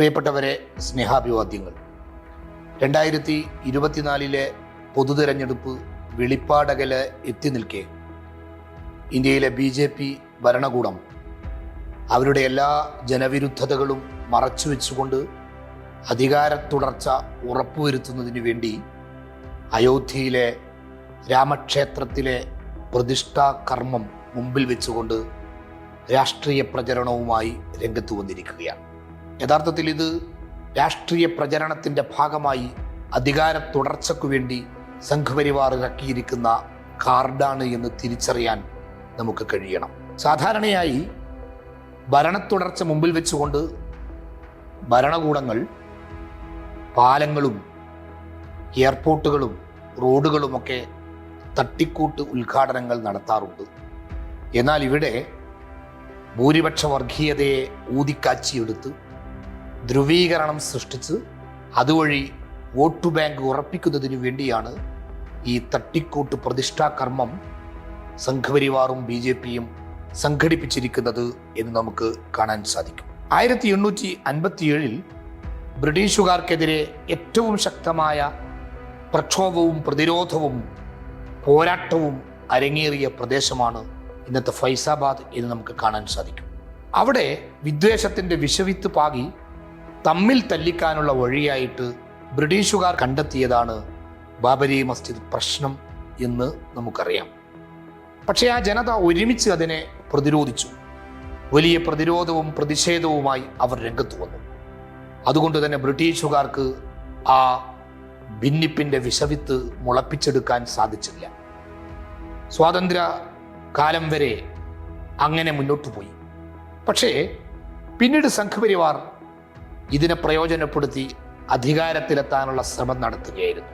പ്രിയപ്പെട്ടവരെ സ്നേഹാഭിവാദ്യങ്ങൾ. രണ്ടായിരത്തി ഇരുപത്തിനാലിലെ പൊതുതെരഞ്ഞെടുപ്പ് വെളിപ്പാടകൽ എത്തി നിൽക്കെ. ഇന്ത്യയിലെ ബി ജെ പി ഭരണകൂടം അവരുടെ എല്ലാ ജനവിരുദ്ധതകളും മറച്ചു വെച്ചുകൊണ്ട് അധികാര തുടർച്ച ഉറപ്പുവരുത്തുന്നതിന് വേണ്ടി അയോധ്യയിലെ രാമക്ഷേത്രത്തിലെ പ്രതിഷ്ഠാ കർമ്മം മുമ്പിൽ വെച്ചുകൊണ്ട് രാഷ്ട്രീയ പ്രചരണവുമായി രംഗത്ത് വന്നിരിക്കുകയാണ്. യഥാർത്ഥത്തിൽ ഇത് രാഷ്ട്രീയ പ്രചരണത്തിന്റെ ഭാഗമായി അധികാര തുടർച്ചയ്ക്കു വേണ്ടി സംഘപരിവാർ ഇറക്കിയിരിക്കുന്ന കാർഡാണ് എന്ന് തിരിച്ചറിയാൻ നമുക്ക് കഴിയണം. സാധാരണയായി ഭരണത്തുടർച്ച മുമ്പിൽ വെച്ചുകൊണ്ട് ഭരണകൂടങ്ങൾ പാലങ്ങളും എയർപോർട്ടുകളും റോഡുകളുമൊക്കെ തട്ടിക്കൂട്ട് ഉദ്ഘാടനങ്ങൾ നടത്താറുണ്ട്. എന്നാൽ ഇവിടെ ഭൂരിപക്ഷ വർഗീയതയെ ഊതിക്കാച്ചിയെടുത്ത് ധ്രുവീകരണം സൃഷ്ടിച്ച് അതുവഴി വോട്ട് ബാങ്ക് ഉറപ്പിക്കുന്നതിനു വേണ്ടിയാണ് ഈ തട്ടിക്കൂട്ട് പ്രതിഷ്ഠാകർമ്മം സംഘപരിവാറും ബി ജെ പിയും സംഘടിപ്പിച്ചിരിക്കുന്നത് എന്ന് നമുക്ക് കാണാൻ സാധിക്കും. ആയിരത്തി എണ്ണൂറ്റി അൻപത്തിയേഴിൽ ബ്രിട്ടീഷുകാർക്കെതിരെ ഏറ്റവും ശക്തമായ പ്രക്ഷോഭവും പ്രതിരോധവും പോരാട്ടവും അരങ്ങേറിയ പ്രദേശമാണ് ഇന്നത്തെ ഫൈസാബാദ് എന്ന് നമുക്ക് കാണാൻ സാധിക്കും. അവിടെ വിദ്വേഷത്തിന്റെ വിഷവിത്ത് പാകി തമ്മിൽ തല്ലിക്കാനുള്ള വഴിയായിട്ട് ബ്രിട്ടീഷുകാർ കണ്ടെത്തിയതാണ് ബാബരി മസ്ജിദ് പ്രശ്നം എന്ന് നമുക്കറിയാം. പക്ഷെ ആ ജനത ഒരുമിച്ച് അതിനെ പ്രതിരോധിച്ചു. വലിയ പ്രതിരോധവും പ്രതിഷേധവുമായി അവർ രംഗത്ത് വന്നു. അതുകൊണ്ട് തന്നെ ബ്രിട്ടീഷുകാർക്ക് ആ ഭിന്നിപ്പിന്റെ വിഷവിത്ത് മുളപ്പിച്ചെടുക്കാൻ സാധിച്ചില്ല. സ്വാതന്ത്ര്യ കാലം വരെ അങ്ങനെ മുന്നോട്ടു പോയി പക്ഷേ പിന്നീട് സംഘപരിവാർ ഇതിനെ പ്രയോജനപ്പെടുത്തി അധികാരത്തിലെത്താനുള്ള ശ്രമം നടത്തുകയായിരുന്നു.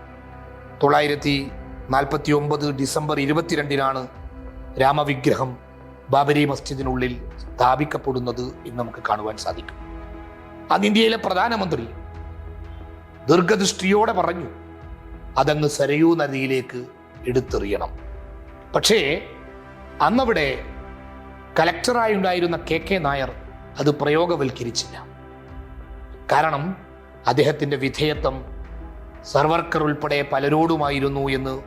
തൊള്ളായിരത്തി നാൽപ്പത്തി ഒമ്പത് ഡിസംബർ ഇരുപത്തിരണ്ടിനാണ് രാമവിഗ്രഹം ബാബരി മസ്ജിദിനുള്ളിൽ സ്ഥാപിക്കപ്പെടുന്നത് എന്ന് നമുക്ക് കാണുവാൻ സാധിക്കും. അന്ന് ഇന്ത്യയിലെ പ്രധാനമന്ത്രി ദീർഘദൃഷ്ടിയോടെ പറഞ്ഞു അതങ്ങ് സരയൂ നദിയിലേക്ക് എടുത്തെറിയണം. പക്ഷേ അന്നവിടെ കലക്ടറായി ഉണ്ടായിരുന്ന കെ കെ നായർ അത് പ്രയോഗവൽക്കരിച്ചില്ല. കാരണം അദ്ദേഹത്തിന്റെ വിധേയത്വം സർവർക്കർ ഉൾപ്പെടെ പലരോടുമായിരുന്നു എന്ന്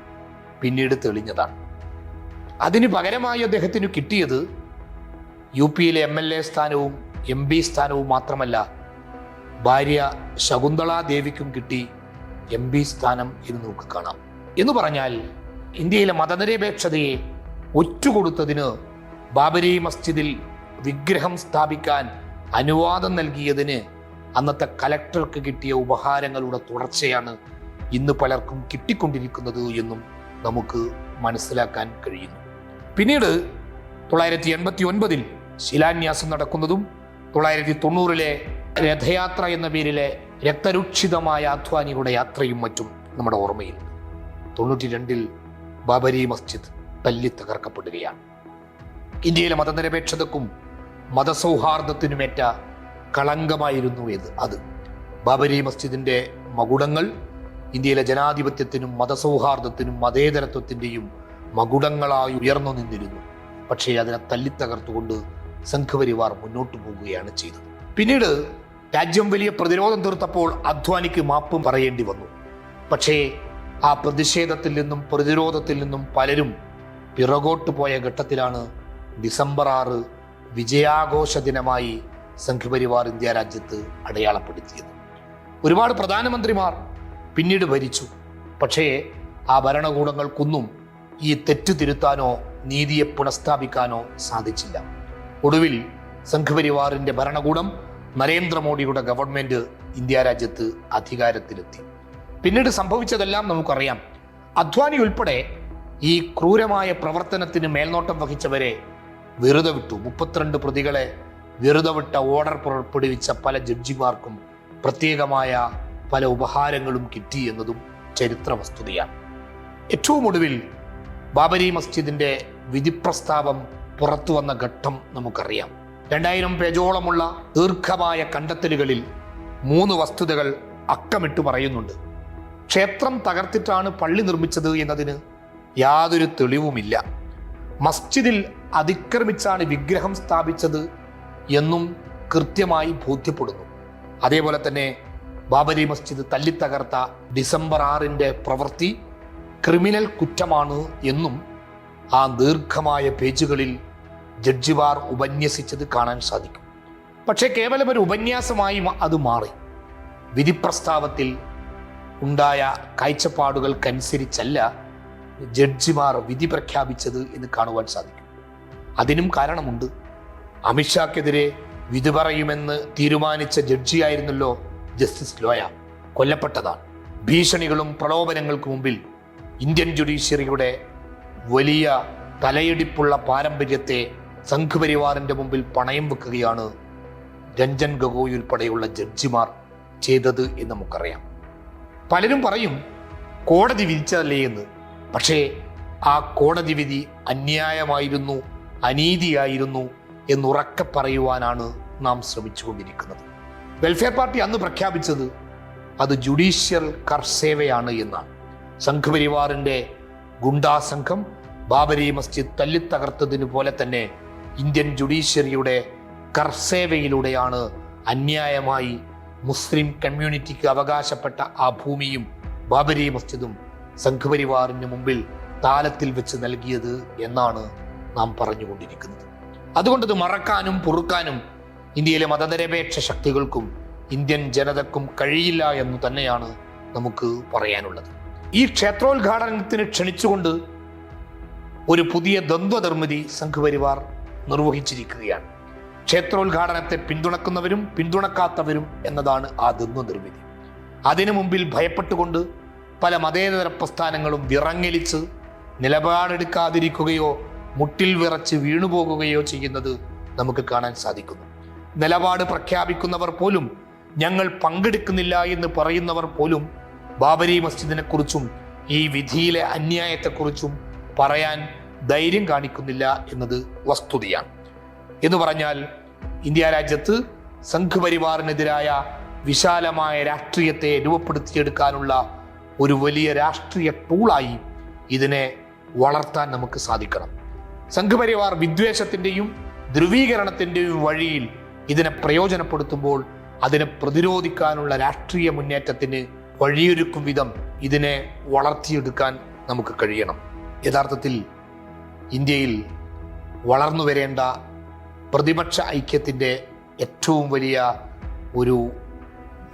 പിന്നീട് തെളിഞ്ഞതാണ്. അതിന് പകരമായി അദ്ദേഹത്തിന് കിട്ടിയത് യു പിയിലെ എം എൽ എ സ്ഥാനവും എം പി സ്ഥാനവും മാത്രമല്ല ഭാര്യ ശകുന്തള ദേവിക്കും കിട്ടി എം പി സ്ഥാനം എന്ന് നമുക്ക് കാണാം. എന്ന് പറഞ്ഞാൽ ഇന്ത്യയിലെ മതനിരപേക്ഷതയെ ഒറ്റുകൊടുത്തതിന് ബാബരി മസ്ജിദിൽ വിഗ്രഹം സ്ഥാപിക്കാൻ അനുവാദം നൽകിയതിന് അന്നത്തെ കലക്ടർക്ക് കിട്ടിയ ഉപഹാരങ്ങളുടെ തുടർച്ചയാണ് ഇന്ന് പലർക്കും കിട്ടിക്കൊണ്ടിരിക്കുന്നത് എന്നും നമുക്ക് മനസ്സിലാക്കാൻ കഴിയുന്നു. പിന്നീട് തൊള്ളായിരത്തി എൺപത്തി ഒൻപതിൽ ശിലാന്യാസം നടക്കുന്നതും തൊള്ളായിരത്തി തൊണ്ണൂറിലെ രഥയാത്ര എന്ന പേരിലെ രക്തരുക്ഷിതമായ അധ്വാനിയുടെ യാത്രയും മറ്റും നമ്മുടെ ഓർമ്മയിൽ. തൊണ്ണൂറ്റി രണ്ടിൽ ബാബരി മസ്ജിദ് തല്ലി തകർക്കപ്പെടുകയാണ്. ഇന്ത്യയിലെ മതനിരപേക്ഷതക്കും മതസൗഹാർദ്ദത്തിനുമേറ്റ കളങ്കമായിരുന്നു ഇത് അത്. ബാബരി മസ്ജിദിന്റെ മകുടങ്ങൾ ഇന്ത്യയിലെ ജനാധിപത്യത്തിനും മതസൗഹാർദ്ദത്തിനും മതേതരത്വത്തിന്റെയും മകുടങ്ങളായി ഉയർന്നു നിന്നിരുന്നു. പക്ഷേ അതിനെ തല്ലിത്തകർത്തുകൊണ്ട് സംഘപരിവാർ മുന്നോട്ടു പോവുകയാണ് ചെയ്തത്. പിന്നീട് രാജ്യം വലിയ പ്രതിരോധം തീർത്തപ്പോൾ അധ്വാനിക്ക് മാപ്പും പറയേണ്ടി വന്നു. പക്ഷേ ആ പ്രതിഷേധത്തിൽ നിന്നും പ്രതിരോധത്തിൽ നിന്നും പലരും പിറകോട്ട് പോയ ഘട്ടത്തിലാണ് ഡിസംബർ ആറ് വിജയാഘോഷ ദിനമായി സംഘപരിവാർ ഇന്ത്യ രാജ്യത്ത് അടയാളപ്പെടുത്തിയത്. ഒരുപാട് പ്രധാനമന്ത്രിമാർ പിന്നീട് ഭരിച്ചു. പക്ഷേ ആ ഭരണകൂടങ്ങൾക്കൊന്നും ഈ തെറ്റ് തിരുത്താനോ നീതിയെ പുനഃസ്ഥാപിക്കാനോ സാധിച്ചില്ല. ഒടുവിൽ സംഘപരിവാറിന്റെ ഭരണകൂടം നരേന്ദ്രമോദിയുടെ ഗവൺമെന്റ് ഇന്ത്യ രാജ്യത്ത് അധികാരത്തിലെത്തി. പിന്നീട് സംഭവിച്ചതെല്ലാം നമുക്കറിയാം. അദ്വാനി ഉൾപ്പെടെ ഈ ക്രൂരമായ പ്രവർത്തനത്തിന് മേൽനോട്ടം വഹിച്ചവരെ വെറുതെ വിട്ടു. മുപ്പത്തിരണ്ട് പ്രതികളെ വെറുതെ വിട്ട ഓർഡർ പുറപ്പെടുവിച്ച പല ജഡ്ജിമാർക്കും പ്രത്യേകമായ പല ഉപഹാരങ്ങളും കിട്ടി എന്നതും ചരിത്ര വസ്തുതയാണ് ഏറ്റവും ഒടുവിൽ ബാബരി മസ്ജിദിന്റെ വിധിപ്രസ്താവം പുറത്തു വന്ന ഘട്ടം നമുക്കറിയാം. രണ്ടായിരം പേജോളമുള്ള ദീർഘമായ കണ്ടെത്തലുകളിൽ മൂന്ന് വസ്തുതകൾ അക്കമിട്ട് പറയുന്നുണ്ട്. ക്ഷേത്രം തകർത്തിട്ടാണ് പള്ളി നിർമ്മിച്ചത് എന്നതിന് യാതൊരു തെളിവുമില്ല. മസ്ജിദിൽ അതിക്രമിച്ചാണ് വിഗ്രഹം സ്ഥാപിച്ചത് എന്നും കൃത്യമായി ബോധ്യപ്പെടുന്നു. അതേപോലെ തന്നെ ബാബരി മസ്ജിദ് തല്ലിത്തകർത്ത ഡിസംബർ ആറിന്റെ പ്രവൃത്തി ക്രിമിനൽ കുറ്റമാണ് എന്നും ആ ദീർഘമായ പേജുകളിൽ ജഡ്ജിമാർ ഉപന്യസിച്ചത് കാണാൻ സാധിക്കും. പക്ഷേ കേവലം ഒരു ഉപന്യാസമായി അത് മാറി. വിധിപ്രസ്താവത്തിൽ ഉണ്ടായ കാഴ്ചപ്പാടുകൾക്കനുസരിച്ചല്ല ജഡ്ജിമാർ വിധി പ്രഖ്യാപിച്ചത് എന്ന് കാണുവാൻ സാധിക്കും. അതിനും കാരണമുണ്ട് അമിത്ഷാക്കെതിരെ വിധി പറയുമെന്ന് തീരുമാനിച്ച ജഡ്ജിയായിരുന്നല്ലോ ജസ്റ്റിസ് ലോയ. കൊല്ലപ്പെട്ടതാണ്. ഭീഷണികളും പ്രലോഭനങ്ങൾക്ക് മുമ്പിൽ ഇന്ത്യൻ ജുഡീഷ്യറിയുടെ വലിയ തലയെടുപ്പുള്ള പാരമ്പര്യത്തെ സംഘപരിവാറിന്റെ മുമ്പിൽ പണയം വെക്കുകയാണ് രഞ്ജൻ ഗഗോയ് ഉൾപ്പെടെയുള്ള ജഡ്ജിമാർ ചെയ്തത് എന്ന് നമുക്കറിയാം. പലരും പറയും കോടതി വിധിച്ചതല്ലേ എന്ന്. പക്ഷേ ആ കോടതി വിധി അന്യായമായിരുന്നു അനീതിയായിരുന്നു എന്നുറക്കെ പറയുവാനാണ് നാം ശ്രമിച്ചുകൊണ്ടിരിക്കുന്നത്. വെൽഫെയർ പാർട്ടി അന്ന് പ്രഖ്യാപിച്ചത് അത് ജുഡീഷ്യൽ കർസേവയാണ് എന്നാണ്. സംഘപരിവാറിന്റെ ഗുണ്ടാ സംഘം ബാബരി മസ്ജിദ് തല്ലിത്തകർത്തതിനു പോലെ തന്നെ ഇന്ത്യൻ ജുഡീഷ്യറിയുടെ കർസേവയിലൂടെയാണ് അന്യായമായി മുസ്ലിം കമ്മ്യൂണിറ്റിക്ക് അവകാശപ്പെട്ട ആ ഭൂമിയും ബാബരി മസ്ജിദും സംഘപരിവാറിന് മുമ്പിൽ താലത്തിൽ വെച്ച് നൽകിയത് എന്നാണ് നാം പറഞ്ഞുകൊണ്ടിരിക്കുന്നത്. അതുകൊണ്ടത് മറക്കാനും പൊറുക്കാനും ഇന്ത്യയിലെ മതനിരപേക്ഷ ശക്തികൾക്കും ഇന്ത്യൻ ജനതക്കും കഴിയില്ല എന്ന് തന്നെയാണ് നമുക്ക് പറയാനുള്ളത്. ഈ ക്ഷേത്രോദ്ഘാടനത്തിന് ക്ഷണിച്ചുകൊണ്ട് ഒരു പുതിയ ദ്വന്ദ്വനിർമ്മിതി സംഘപരിവാർ നിർവഹിച്ചിരിക്കുകയാണ്. ക്ഷേത്രോദ്ഘാടനത്തെ പിന്തുണക്കുന്നവരും പിന്തുണക്കാത്തവരും എന്നതാണ് ആ ദ്വന്ദ്വനിർമ്മിതി. അതിനു മുമ്പിൽ ഭയപ്പെട്ടുകൊണ്ട് പല മതേതര പ്രസ്ഥാനങ്ങളും വിറങ്ങലിച്ച് നിലപാടെടുക്കാതിരിക്കുകയോ മുട്ടിൽ വിറച്ച് വീണുപോകുകയോ ചെയ്യുന്നത് നമുക്ക് കാണാൻ സാധിക്കുന്നു. നിലപാട് പ്രഖ്യാപിക്കുന്നവർ പോലും ഞങ്ങൾ പങ്കെടുക്കുന്നില്ല എന്ന് പറയുന്നവർ പോലും ബാബരി മസ്ജിദിനെ കുറിച്ചും ഈ വിധിയിലെ അന്യായത്തെക്കുറിച്ചും പറയാൻ ധൈര്യം കാണിക്കുന്നില്ല എന്നത് വസ്തുതയാണ്. എന്ന് പറഞ്ഞാൽ ഇന്ത്യ രാജ്യത്ത് സംഘപരിവാറിനെതിരായ വിശാലമായ രാഷ്ട്രീയത്തെ രൂപപ്പെടുത്തിയെടുക്കാനുള്ള ഒരു വലിയ രാഷ്ട്രീയ ടൂളായി ഇതിനെ വളർത്താൻ നമുക്ക് സാധിക്കണം. സംഘപരിവാർ വിദ്വേഷത്തിന്റെയും ധ്രുവീകരണത്തിന്റെയും വഴിയിൽ ഇതിനെ പ്രയോജനപ്പെടുത്തുമ്പോൾ അതിനെ പ്രതിരോധിക്കാനുള്ള രാഷ്ട്രീയ മുന്നേറ്റത്തിന് വഴിയൊരുക്കും വിധം ഇതിനെ വളർത്തിയെടുക്കാൻ നമുക്ക് കഴിയണം. യഥാർത്ഥത്തിൽ ഇന്ത്യയിൽ വളർന്നു വരേണ്ട പ്രതിപക്ഷ ഐക്യത്തിന്റെ ഏറ്റവും വലിയ ഒരു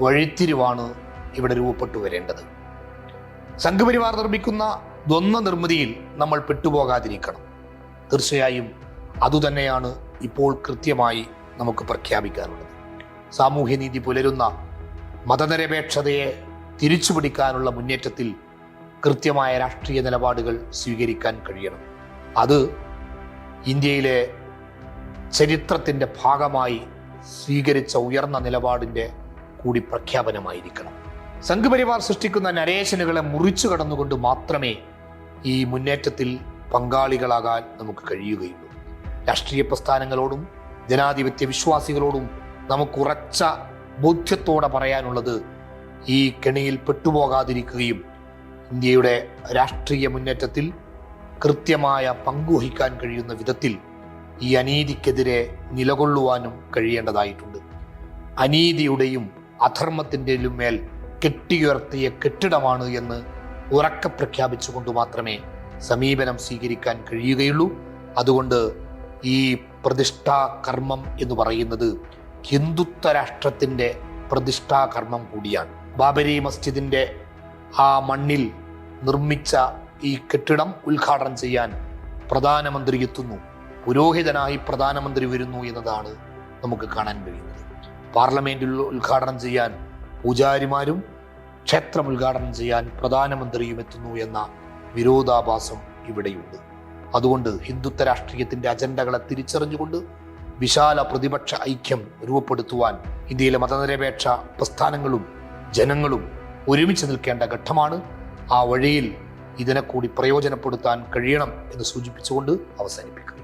വഴിത്തിരിവാണ് ഇവിടെ രൂപപ്പെട്ടു വരേണ്ടത്. സംഘപരിവാർ നിർമ്മിക്കുന്ന ദ്വന്ദ്വ നിർമ്മിതിയിൽ നമ്മൾ പെട്ടുപോകാതിരിക്കണം. തീർച്ചയായും അതുതന്നെയാണ് ഇപ്പോൾ കൃത്യമായി നമുക്ക് പ്രഖ്യാപിക്കാനുള്ളത്. സാമൂഹ്യനീതി പുലരുന്ന മതനിരപേക്ഷതയെ തിരിച്ചുപിടിക്കാനുള്ള മുന്നേറ്റത്തിൽ കൃത്യമായ രാഷ്ട്രീയ നിലപാടുകൾ സ്വീകരിക്കാൻ കഴിയണം. അത് ഇന്ത്യയിലെ ചരിത്രത്തിന്റെ ഭാഗമായി സ്വീകരിച്ച ഉയർന്ന നിലപാടിന്റെ കൂടി പ്രഖ്യാപനമായിരിക്കണം. സംഘപരിവാർ സൃഷ്ടിക്കുന്ന നരേശനുകളെ മുറിച്ചു കടന്നുകൊണ്ട് മാത്രമേ ഈ മുന്നേറ്റത്തിൽ പങ്കാളികളാകാൻ നമുക്ക് കഴിയുകയുള്ളൂ. രാഷ്ട്രീയ പ്രസ്ഥാനങ്ങളോടും ജനാധിപത്യ വിശ്വാസികളോടും നമുക്ക് ഉറച്ച ബോധ്യത്തോടെ പറയാനുള്ളത് ഈ കെണിയിൽ പെട്ടുപോകാതിരിക്കുകയും ഇന്ത്യയുടെ രാഷ്ട്രീയ മുന്നേറ്റത്തിൽ കൃത്യമായ പങ്കുവഹിക്കാൻ കഴിയുന്ന വിധത്തിൽ ഈ അനീതിക്കെതിരെ നിലകൊള്ളുവാനും കഴിയേണ്ടതായിട്ടുണ്ട്. അനീതിയുടെയും അധർമ്മത്തിന്റെയും മേൽ കെട്ടിയുയർത്തിയ കെട്ടിടമാണ് എന്ന് ഉറക്കെ പ്രഖ്യാപിച്ചുകൊണ്ട് മാത്രമേ സമീപനം സ്വീകരിക്കാൻ കഴിയുകയുള്ളൂ. അതുകൊണ്ട് ഈ പ്രതിഷ്ഠാ കർമ്മം എന്ന് പറയുന്നത് ഹിന്ദുത്വ രാഷ്ട്രത്തിന്റെ പ്രതിഷ്ഠാ കർമ്മം കൂടിയാണ്. ബാബരി മസ്ജിദിന്റെ ആ മണ്ണിൽ നിർമ്മിച്ച ഈ കെട്ടിടം ഉദ്ഘാടനം ചെയ്യാൻ പ്രധാനമന്ത്രി എത്തുന്നു. പുരോഹിതനായി പ്രധാനമന്ത്രി വരുന്നു എന്നതാണ് നമുക്ക് കാണാൻ കഴിയുന്നത്. പാർലമെന്റിൽ ഉദ്ഘാടനം ചെയ്യാൻ പൂജാരിമാരും ക്ഷേത്രം ഉദ്ഘാടനം ചെയ്യാൻ പ്രധാനമന്ത്രിയും എത്തുന്നു എന്ന വിരോധാഭാസം ഇവിടെയുണ്ട്. അതുകൊണ്ട് ഹിന്ദുത്വ രാഷ്ട്രീയത്തിന്റെ അജണ്ടകളെ തിരിച്ചറിഞ്ഞുകൊണ്ട് വിശാല പ്രതിപക്ഷ ഐക്യം രൂപപ്പെടുത്തുവാൻ ഇന്ത്യയിലെ മതനിരപേക്ഷ പ്രസ്ഥാനങ്ങളും ജനങ്ങളും ഒരുമിച്ച് നിൽക്കേണ്ട ഘട്ടമാണ്. ആ വഴിയിൽ ഇതിനെ കൂടി പ്രയോജനപ്പെടുത്താൻ കഴിയണം എന്ന് സൂചിപ്പിച്ചുകൊണ്ട് അവസാനിപ്പിക്കുക